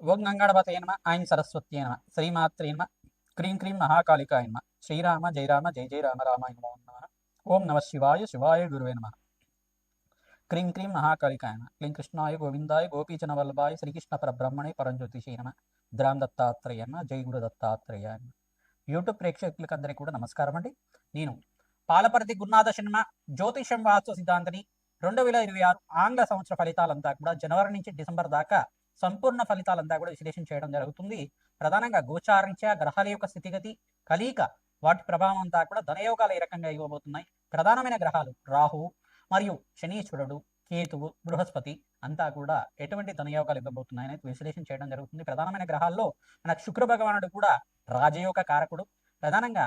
ఓం గంగాడపతయ నమ ఆయన సరస్వత్యే నమ శ్రీమాత్రే నమ క్రీం క్రీం మహాకాళికాయ నమ శ్రీరామ జయరామ జయ జయ రామ రామాయ నమో నమ. ఓం నమ శివాయ శివాయ గురువే నమ. క్రీం క్రీం మహాకాళికాయ నమ క్లీం కృష్ణాయ గోవిందాయ గోపీచన వల్లభాయ శ్రీకృష్ణ పరబ్రహ్మణే పరంజ్యోతిషే నమ ద్రామ్ దత్తాత్రేయ నమ జై గురు దత్తాత్రేయ నమ. యూట్యూబ్ ప్రేక్షకులకు అందరికీ కూడా నమస్కారం అండి. నేను పాలపర్తి గురునాథ సినిమా జ్యోతిషం వాస్తు సిద్ధాంతిని రెండు వేల ఇరవై ఆరు ఆంగ్ల సంవత్సర ఫలితాలంతా కూడా జనవరి నుంచి డిసెంబర్ దాకా సంపూర్ణ ఫలితాలంతా కూడా విశ్లేషణ చేయడం జరుగుతుంది. ప్రధానంగా గోచారించ గ్రహాల యొక్క స్థితిగతి కలీక వాటి ప్రభావం అంతా కూడా ధనయోగాలు ఏ రకంగా ఇవ్వబోతున్నాయి? ప్రధానమైన గ్రహాలు రాహు మరియు శనీశ్వరుడు కేతువు బృహస్పతి అంతా కూడా ఎటువంటి ధనయోగాలు ఇవ్వబోతున్నాయని విశ్లేషణ చేయడం జరుగుతుంది. ప్రధానమైన గ్రహాల్లో మన శుక్ర భగవానుడు కూడా రాజయోగ కారకుడు. ప్రధానంగా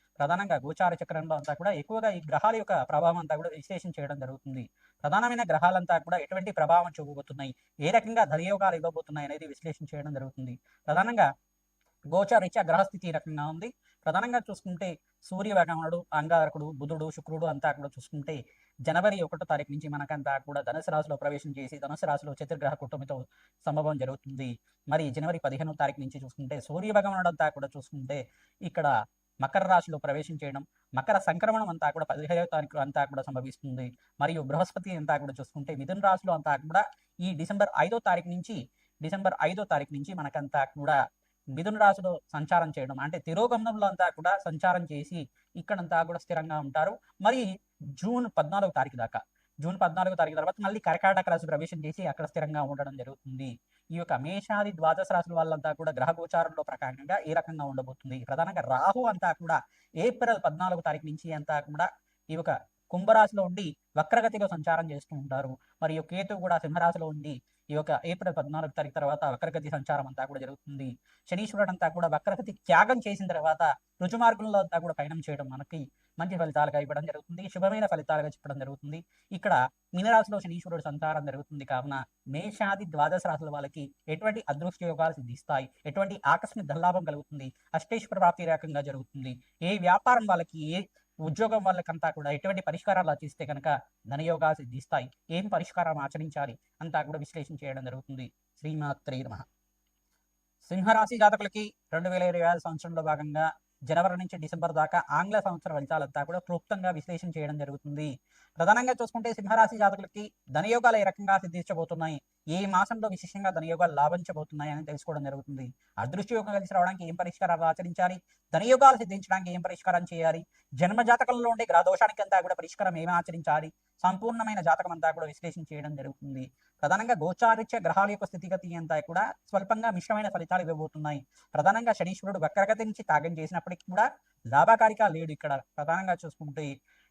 ప్రధానంగా గోచార చక్రంలో అంతా కూడా ఎక్కువగా ఈ గ్రహాల యొక్క ప్రభావం అంతా కూడా విశ్లేషణ చేయడం జరుగుతుంది. ప్రధానమైన గ్రహాలంతా కూడా ఎటువంటి ప్రభావం చూపబోతున్నాయి? ఏ రకంగా ధనయోగాలు ఇవ్వబోతున్నాయి అనేది విశ్లేషణ చేయడం జరుగుతుంది. ప్రధానంగా గోచారీత్యా గ్రహస్థితి రకంగా ఉంది. ప్రధానంగా చూసుకుంటే సూర్య భగవానుడు అంగారకుడు బుధుడు శుక్రుడు అంతా కూడా చూసుకుంటే జనవరి ఒకటో తారీఖు నుంచి మనకంతా కూడా ధనుసు రాశిలో ప్రవేశం చేసి ధనుసు రాశిలో చతుర్గ్రహ కుటుంబంతో సంభవం జరుగుతుంది. మరి జనవరి పదిహేనో తారీఖు నుంచి చూసుకుంటే సూర్య భగవానుడు అంతా కూడా చూసుకుంటే ఇక్కడ మకర రాశిలో ప్రవేశం చేయడం మకర సంక్రమణం అంతా కూడా పదిహేడవ తారీఖు అంతా కూడా సంభవిస్తుంది. మరియు బృహస్పతి అంతా కూడా చూసుకుంటే మిథున రాశిలో అంతా కూడా ఈ డిసెంబర్ ఐదో తారీఖు నుంచి డిసెంబర్ ఐదో తారీఖు నుంచి మనకంతా కూడా మిథున రాశిలో సంచారం చేయడం అంటే తిరోగమనంలో అంతా కూడా సంచారం చేసి ఇక్కడంతా కూడా స్థిరంగా ఉంటారు. మరి జూన్ పద్నాలుగో తారీఖు దాకా జూన్ పద్నాలుగు తారీఖు తర్వాత మళ్ళీ కర్కాటక రాశి ప్రవేశం చేసి అక్కడ స్థిరంగా ఉండడం జరుగుతుంది. ఈ యొక్క మేషాది ద్వాదశ రాశుల వాళ్ళంతా కూడా గ్రహ గోచారంలో ప్రకారంగా ఏ రకంగా ఉండబోతుంది. ప్రధానంగా రాహు అంతా కూడా ఏప్రిల్ పద్నాలుగో తారీఖు నుంచి అంతా కూడా ఈ యొక్క కుంభరాశిలో ఉండి వక్రగతిలో సంచారం చేస్తూ ఉంటారు. మరియు కేతు కూడా సింహరాశిలో ఉండి ఈ యొక్క ఏప్రిల్ పద్నాలుగు తారీఖు తర్వాత వక్రగతి సంచారం అంతా కూడా జరుగుతుంది. శనీశ్వరుడు అంతా కూడా వక్రగతి త్యాగం చేసిన తర్వాత రుజుమార్గంలో అంతా కూడా పయనం చేయడం మనకి మంచి ఫలితాలుగా ఇవ్వడం జరుగుతుంది. శుభమైన ఫలితాలుగా చెప్పడం జరుగుతుంది. ఇక్కడ మీనరాశిలో శనీశ్వరుడు సంతారం జరుగుతుంది. కావున మేషాది ద్వాదశ రాశుల వాళ్ళకి ఎటువంటి అదృష్ట యోగాలు సిద్ధిస్తాయి. ఎటువంటి ఆకస్మిక ధనలాభం కలుగుతుంది. అష్టేశ్వర ప్రాప్తి రకంగా జరుగుతుంది. ఏ వ్యాపారం వాళ్ళకి ఏ ఉద్యోగం వాళ్ళకంతా కూడా ఎటువంటి పరిష్కారాలు ఆచరిస్తే కనుక ధనయోగాలు సిద్ధిస్తాయి. ఏం పరిష్కారం ఆచరించాలి అంతా కూడా విశ్లేషణ చేయడం జరుగుతుంది. శ్రీమాత్రే నమ. సింహరాశి జాతకులకి రెండు వేల ఇరవై ఐదు సంవత్సరంలో భాగంగా జనవరి నుంచి డిసెంబర్ దాకా ఆంగ్ల సంవత్సర ఫలితాలంతా కూడా క్లుప్తంగా విశ్లేషణ చేయడం జరుగుతుంది. ప్రధానంగా చూసుకుంటే సింహరాశి జాతకులకి ధనయోగాలు ఏ రకంగా సిద్ధించబోతున్నాయి? ఏ మాసంలో విశేషంగా ధనయోగాలు లాభించబోతున్నాయని తెలుసుకోవడం జరుగుతుంది. అదృష్టి యోగం కలిసి రావడానికి ఏం పరిష్కారాలు ఆచరించాలి? ధనయోగాలు సిద్ధించడానికి ఏం పరిష్కారం చేయాలి? జన్మ జాతకంలో ఉండే గ్రహదోషానికి అంతా కూడా పరిష్కారం ఏమి ఆచరించాలి? సంపూర్ణమైన జాతకం అంతా కూడా విశ్లేషణ చేయడం జరుగుతుంది. ప్రధానంగా గోచారిత్య గ్రహాల యొక్క స్థితిగతి అంతా కూడా స్వల్పంగా మిశ్రమైన ఫలితాలు ఇవ్వబోతున్నాయి. ప్రధానంగా శనీశ్వరుడు వక్రగతి నుంచి తాగం చేసినప్పటికీ కూడా లాభకారిక లేడు ఇక్కడ. ప్రధానంగా చూసుకుంటే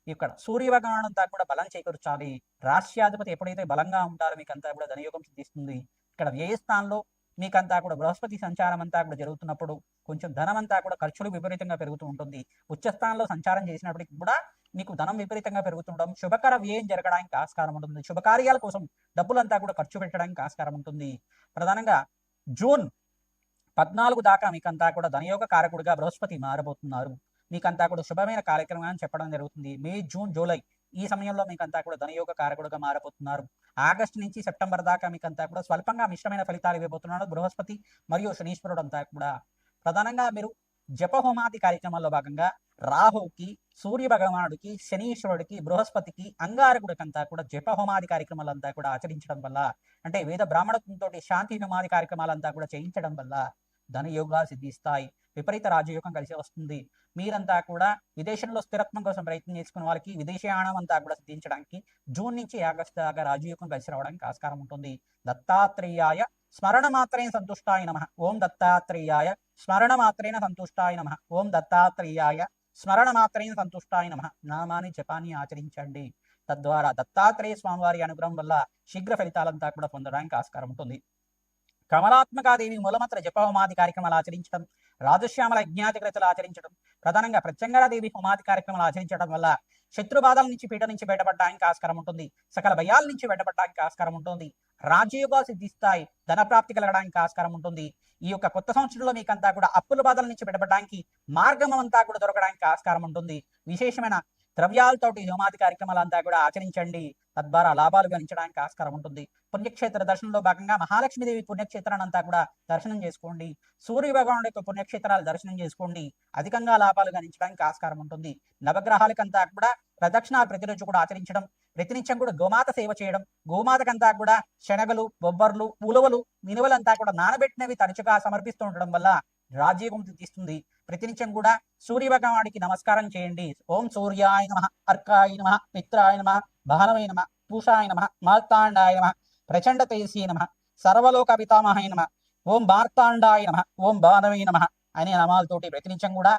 ఇక్కడ సూర్య అంతా కూడా బలం చేకూర్చాలి. రాష్ట్రాధిపతి ఎప్పుడైతే బలంగా ఉంటారో మీకంతా కూడా ధనయోగం సిద్ధిస్తుంది. ఇక్కడ వ్యయ స్థానంలో మీకంతా కూడా బృహస్పతి సంచారం అంతా కూడా జరుగుతున్నప్పుడు కొంచెం ధనం అంతా కూడా ఖర్చులు విపరీతంగా పెరుగుతూ ఉంటుంది. ఉచ్చస్థానంలో సంచారం చేసినప్పటికీ కూడా మీకు ధనం విపరీతంగా పెరుగుతుండడం శుభకర వ్యయం జరగడానికి ఆస్కారం ఉంటుంది. శుభకార్యాల కోసం డబ్బులంతా కూడా ఖర్చు పెట్టడానికి ఆస్కారం ఉంటుంది. ప్రధానంగా జూన్ పద్నాలుగు దాకా మీకంతా కూడా ధనయోగ కారకుడిగా బృహస్పతి మారబోతున్నారు. మీకంతా కూడా శుభమైన కార్యక్రమాన్ని చెప్పడం జరుగుతుంది. మే జూన్ జూలై ఈ సమయంలో మీకంతా కూడా ధనయోగ కారకుడుగా మారబోతున్నారు. ఆగస్టు నుంచి సెప్టెంబర్ దాకా మీకంతా కూడా స్వల్పంగా మిశ్రమైన ఫలితాలు ఇవ్వబోతున్నాడు బృహస్పతి మరియు శనీశ్వరుడు అంతా కూడా. ప్రధానంగా మీరు జపహోమాది కార్యక్రమాల్లో భాగంగా రాహుకి సూర్య భగవానుడికి శనీశ్వరుడికి బృహస్పతికి అంగారకుడికంతా కూడా జపహోమాది కార్యక్రమాలంతా కూడా ఆచరించడం వల్ల అంటే వేద బ్రాహ్మణత్వంతో శాంతి హోమాది కార్యక్రమాలంతా కూడా చేయించడం వల్ల ధనయోగా సిద్ధిస్తాయి. విపరీత రాజయోగం కలిసి వస్తుంది. మీరంతా కూడా విదేశంలో స్థిరత్వం కోసం ప్రయత్నం చేసుకున్న వాళ్ళకి విదేశీయానం అంతా కూడా సిద్ధించడానికి జూన్ నుంచి ఆగస్టు దాకా రాజయోగం కలిసి రావడానికి ఆస్కారం ఉంటుంది. దత్తాత్రేయాయ స్మరణ మాత్రేణ సంతుష్టాయ నమ. ఓం దత్తాత్రేయాయ స్మరణ మాత్రేణ సంతుష్టాయ నమ. ఓం దత్తాత్రేయాయ స్మరణ మాత్రేణ సంతుష్టాయ నమ. నామాని జపాన్ని ఆచరించండి. తద్వారా దత్తాత్రేయ స్వామివారి అనుగ్రహం వల్ల శీఘ్ర ఫలితాలంతా కూడా పొందడానికి ఆస్కారం ఉంటుంది. కమలాత్మకాదేవి మూలమంత్ర జపహోమాది కార్యక్రమాలు ఆచరించడం రాజశ్యామల యజ్ఞాతిగ్రతలు ఆచరించడం ప్రధానంగా ప్రత్యంగరాదేవి హోమాది కార్యక్రమాలు ఆచరించడం వల్ల శత్రు బాధల నుంచి పీడ నుంచి బయటపడడానికి ఆస్కారం ఉంటుంది. సకల భయాల నుంచి బయటపడడానికి ఆస్కారం ఉంటుంది. రాజయోగాలు సిద్ధిస్తాయి ధనప్రాప్తి కలగడానికి ఆస్కారం ఉంటుంది. ఈ యొక్క కొత్త సంవత్సరంలో మీకంతా కూడా అప్పుల బాధల నుంచి బయటపడడానికి మార్గం అంతా కూడా దొరకడానికి ఆస్కారం ఉంటుంది. విశేషమైన ద్రవ్యాలతోటి హోమాది కార్యక్రమాలు అంతా కూడా ఆచరించండి. తద్వారా లాభాలు గణించడానికి ఆస్కారం ఉంటుంది. పుణ్యక్షేత్ర దర్శనంలో భాగంగా మహాలక్ష్మీదేవి పుణ్యక్షేత్రాన్ని అంతా కూడా దర్శనం చేసుకోండి. సూర్య భగవానుడి యొక్క పుణ్యక్షేత్రాలు దర్శనం చేసుకోండి. అధికంగా లాభాలు గణించడానికి ఆస్కారం ఉంటుంది. నవగ్రహాలకంతా కూడా ప్రదక్షిణాలు ప్రతిరోజు కూడా ఆచరించడం. ప్రతినిత్యం కూడా గోమాత సేవ చేయడం. గోమాతకంతా కూడా శనగలు బొబ్బర్లు ఉలవలు మినువలంతా కూడా నానబెట్టినవి తరచుగా సమర్పిస్తూ ఉండడం వల్ల రాజయోగం తీస్తుంది. ప్రతినిత్యం కూడా సూర్య భగవానికి నమస్కారం చేయండి. ఓం సూర్యాయ నమ అర్కాయ నమ మిత్రాయ నమ భానవై నమ పూషాయ నమ మార్తాండాయ నమ ప్రచండ తేజీ నమ సర్వలోక పితామహాయ నమ ఓం మార్తాండాయ నమ ఓం బాణవై నమ అనే నామాలతోటి ప్రతినిత్యం కూడా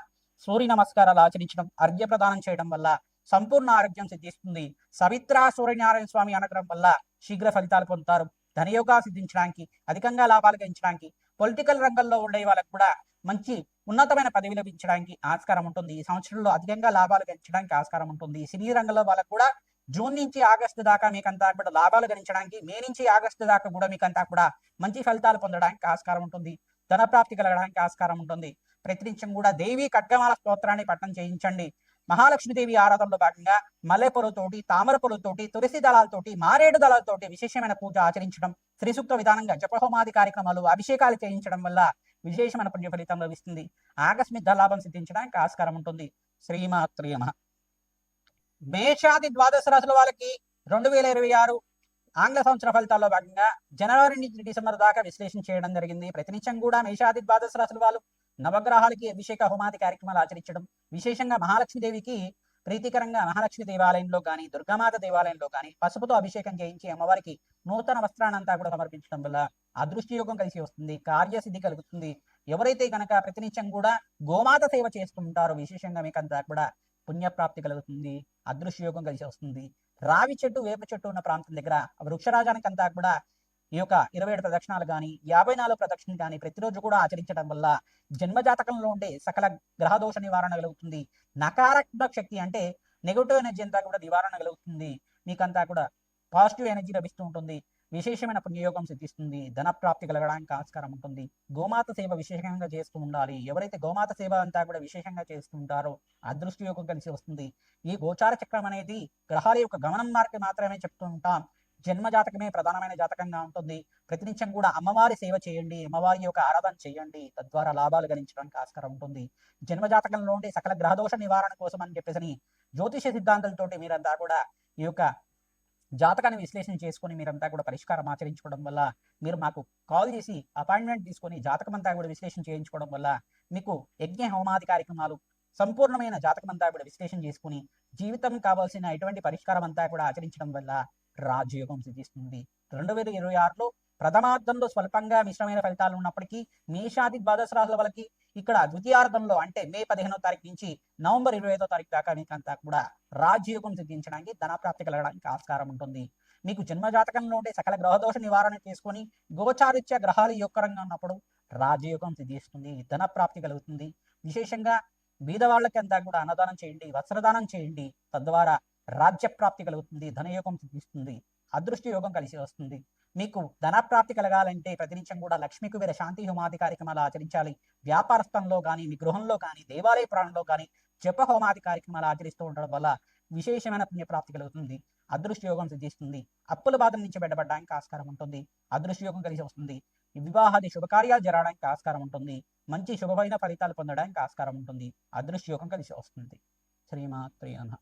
సూర్య నమస్కారాలు ఆచరించడం అర్ఘ్య ప్రదానం చేయడం వల్ల సంపూర్ణ ఆరోగ్యం సిద్ధిస్తుంది. సవిత్రా సూర్యనారాయణ స్వామి అనుగ్రహం వల్ల శీఘ్ర ఫలితాలు పొందుతారు. ధనయోగా సిద్ధించడానికి అధికంగా లాభాలు గెలించడానికి పొలిటికల్ రంగంలో ఉండే వాళ్ళకు కూడా మంచి ఉన్నతమైన పదవి లభించడానికి ఆస్కారం ఉంటుంది. ఈ సంవత్సరంలో అధికంగా లాభాలు గెలించడానికి ఆస్కారం ఉంటుంది. సినీ రంగంలో వాళ్ళకు కూడా జూన్ నుంచి ఆగస్టు దాకా మీకంతా కూడా లాభాలు గణించడానికి మే నుంచి ఆగస్టు దాకా కూడా మీకంతా కూడా మంచి ఫలితాలు పొందడానికి ఆస్కారం ఉంటుంది. ధన ప్రాప్తి కలగడానికి ఆస్కారం ఉంటుంది. ప్రతినిత్యం కూడా దేవి ఖడ్గమాల స్తోత్రాన్ని పట్టణం చేయించండి. మహాలక్ష్మీదేవి ఆరాధనలో భాగంగా మల్లె పొలతోటి తామర పొలతోటి తులసి దళాలతోటి మారేడు దళాలతోటి విశేషమైన పూజ ఆచరించడం శ్రీసూక్త విధానంగా జపహోమాది కార్యక్రమాలు అభిషేకాలు చేయించడం వల్ల విశేషమైన పుణ్య ఫలితం లభిస్తుంది. ఆకస్మిక లాభం సిద్ధించడానికి ఆస్కారం ఉంటుంది. శ్రీమాత్రియమ మేషాది ద్వాదశ రాశుల వాళ్ళకి రెండు వేల ఇరవై ఆరు ఆంగ్ల సంవత్సర ఫలితాల్లో భాగంగా జనవరి నుంచి డిసెంబర్ దాకా విశ్లేషణ చేయడం జరిగింది. ప్రతినిత్యం కూడా మేషాది ద్వాదశ రాశుల వాళ్ళు నవగ్రహాలకి అభిషేక హోమాది కార్యక్రమాలు ఆచరించడం విశేషంగా మహాలక్ష్మీదేవికి ప్రీతికరంగా మహాలక్ష్మి దేవాలయంలో కానీ దుర్గామాత దేవాలయంలో కానీ పసుపుతో అభిషేకం చేయించి అమ్మవారికి నూతన వస్త్రాన్నంతా కూడా సమర్పించడం వల్ల అదృష్టి యోగం కలిసి వస్తుంది కార్యసిద్ధి కలుగుతుంది. ఎవరైతే కనుక ప్రతినిత్యం కూడా గోమాత సేవ చేస్తుంటారో విశేషంగా మీకంతా కూడా పుణ్యప్రాప్తి కలుగుతుంది అదృష్టయోగం కలిసి వస్తుంది. రావి చెట్టు వేప చెట్టు ఉన్న ప్రాంతం దగ్గర వృక్షరాజానికి అంతా కూడా ఈ యొక్క ఇరవై ఏడు ప్రదక్షిణాలు కానీ యాభై నాలుగు ప్రదక్షిణలు కానీ ప్రతిరోజు కూడా ఆచరించడం వల్ల జన్మజాతకంలో ఉండే సకల గ్రహదోష నివారణ కలుగుతుంది. నకారాత్మక శక్తి అంటే నెగటివ్ ఎనర్జీ అంతా కూడా నివారణ కలుగుతుంది. మీకంతా కూడా పాజిటివ్ ఎనర్జీ లభిస్తూ ఉంటుంది. విశేషమైన పుణ్యయోగం సిద్ధిస్తుంది. ధన ప్రాప్తి కలగడానికి ఆస్కారం ఉంటుంది. గోమాత సేవ విశేషంగా చేస్తూ ఉండాలి. ఎవరైతే గోమాత సేవ అంతా కూడా విశేషంగా చేస్తూ ఉంటారో అదృష్టయోగం కలిసి వస్తుంది. ఈ గోచార చక్రం అనేది గ్రహాల యొక్క గమనం మార్గం మాత్రమే చెప్తూ ఉంటాం. జన్మ జాతకమే ప్రధానమైన జాతకంగా ఉంటుంది. ప్రతినిత్యం కూడా అమ్మవారి సేవ చేయండి అమ్మవారి యొక్క ఆరాధన చేయండి తద్వారా లాభాలు గణించడానికి ఆస్కారం ఉంటుంది. జన్మ జాతకంలో ఉండే సకల గ్రహదోష నివారణ కోసం అని చెప్పేసి జ్యోతిష సిద్ధాంతాలతోటి మీరంతా కూడా ఈ యొక్క జాతకాన్ని విశ్లేషణ చేసుకొని మీరంతా కూడా పరిష్కారం ఆచరించుకోవడం వల్ల మీరు మాకు కాల్ చేసి అపాయింట్మెంట్ తీసుకొని జాతకం అంతా కూడా విశ్లేషణ చేయించుకోవడం వల్ల మీకు యజ్ఞ హోమాది కార్యక్రమాలు సంపూర్ణమైన జాతకం అంతా కూడా విశ్లేషణ చేసుకుని జీవితం కావాల్సిన ఎటువంటి పరిష్కారం అంతా కూడా ఆచరించడం వల్ల రాజయోగం సిద్ధిస్తుంది. రెండు వేల ఇరవై ఆరులో ప్రథమార్థంలో స్వల్పంగా మిశ్రమైన ఫలితాలు ఉన్నప్పటికీ మేషాది ద్వాదశ రాశుల వాళ్ళకి ఇక్కడ ద్వితీయార్థంలో అంటే మే పదిహేనో తారీఖు నుంచి నవంబర్ ఇరవై ఐదో తారీఖు దాకా మీకు అంతా కూడా రాజయోగం సిద్ధించడానికి ధనప్రాప్తి కలగడానికి ఆస్కారం ఉంటుంది. మీకు జన్మజాతకంలో ఉండే సకల గ్రహదోష నివారణ చేసుకొని గోచారిత్య గ్రహాలు యొక్కరంగా ఉన్నప్పుడు రాజయోగం సిద్ధిస్తుంది ధన ప్రాప్తి కలుగుతుంది. విశేషంగా బీదవాళ్ళకి అంతా కూడా అన్నదానం చేయండి వస్త్రదానం చేయండి. తద్వారా రాజ్య ప్రాప్తి కలుగుతుంది ధనయోగం సిద్ధిస్తుంది అదృష్ట యోగం కలిసి వస్తుంది. మీకు ధనప్రాప్తి కలగాలంటే ప్రతినిత్యం కూడా లక్ష్మీ కుబేర శాంతి హోమాది కార్యక్రమాలు ఆచరించాలి. వ్యాపార స్థలంలో కానీ మీ గృహంలో కానీ దేవాలయ ప్రాణంలో కానీ జప హోమాది కార్యక్రమాలు ఆచరిస్తూ ఉండడం వల్ల విశేషమైన పుణ్యప్రాప్తి కలుగుతుంది అదృష్ట యోగం సిద్ధిస్తుంది. అప్పుల బాధ నుంచి బయటపడడానికి ఆస్కారం ఉంటుంది అదృష్ట యోగం కలిసి వస్తుంది. వివాహాది శుభకార్యాలు జరగడానికి ఆస్కారం ఉంటుంది మంచి శుభమైన ఫలితాలు పొందడానికి ఆస్కారం ఉంటుంది అదృష్ట యోగం కలిసి వస్తుంది. శ్రీమాత్రి అన్న